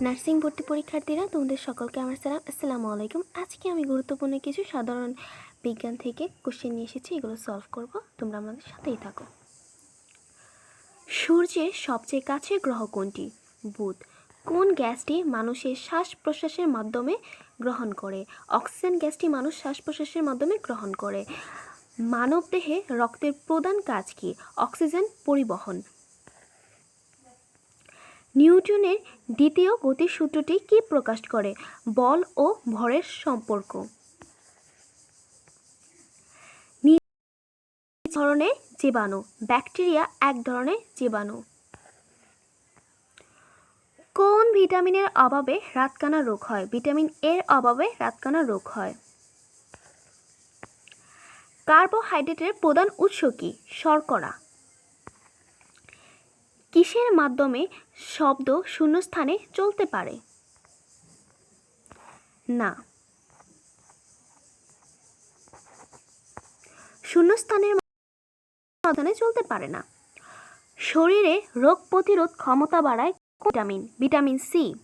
Nursing ভর্তি পরীক্ষার্থীরা, তোমাদের সকলকে আমার সালাম। আসসালামু আলাইকুম। আজকে আমি গুরুত্বপূর্ণ কিছু সাধারণ বিজ্ঞান থেকে কোশ্চেন নিয়ে এসেছি, এগুলো সলভ করব। তোমরা আমাদের সাথেই থাকো। সূর্যের সবচেয়ে কাছের গ্রহ কোনটি? বুধ। কোন গ্যাসটি মানুষের শ্বাস প্রশ্বাসের মাধ্যমে গ্রহণ করে? অক্সিজেন গ্যাসটি মানুষ শ্বাস প্রশ্বাসের মাধ্যমে গ্রহণ করে? মানবদেহে রক্তের প্রধান কাজ কি? অক্সিজেন পরিবহন। নিউটনের দ্বিতীয় গতির সূত্রটি কি প্রকাশ করে? বল ও ভরের সম্পর্ক। ধরনের জীবাণু, ব্যাকটেরিয়া এক ধরনের জীবাণু। কোন ভিটামিনের অভাবে রাতকানা রোগ হয়? ভিটামিন এর অভাবে রাতকানা রোগ হয়। কার্বোহাইড্রেটের প্রধান উৎস কি? শর্করা। কিসের মাধ্যমে শব্দ শূন্যস্থানে চলতে পারে? না। শূন্যস্থানের মাধ্যমে চলতে পারে না। শরীরে রোগ প্রতিরোধ ক্ষমতা বাড়ায় ভিটামিন ভিটামিন সি।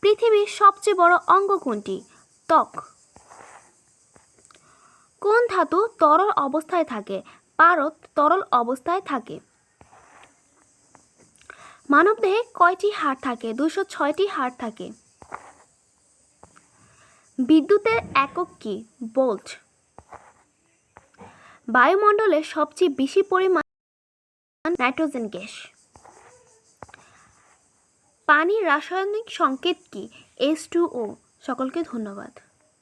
পৃথিবীর সবচেয়ে বড় অঙ্গ কোনটি? ত্বক। কোন ধাতু তরল অবস্থায় থাকে? পারদ তরল অবস্থায় থাকে। মানবদেহে কয়টি হাড় থাকে? দুশো ছয়টি হাড় থাকে। বিদ্যুতের একক কি? বোল্ট বায়ুমণ্ডলে সবচেয়ে বেশি পরিমাণ নাইট্রোজেন গ্যাস। পানির রাসায়নিক সংকেত কি? S two O. সকলকে ধন্যবাদ।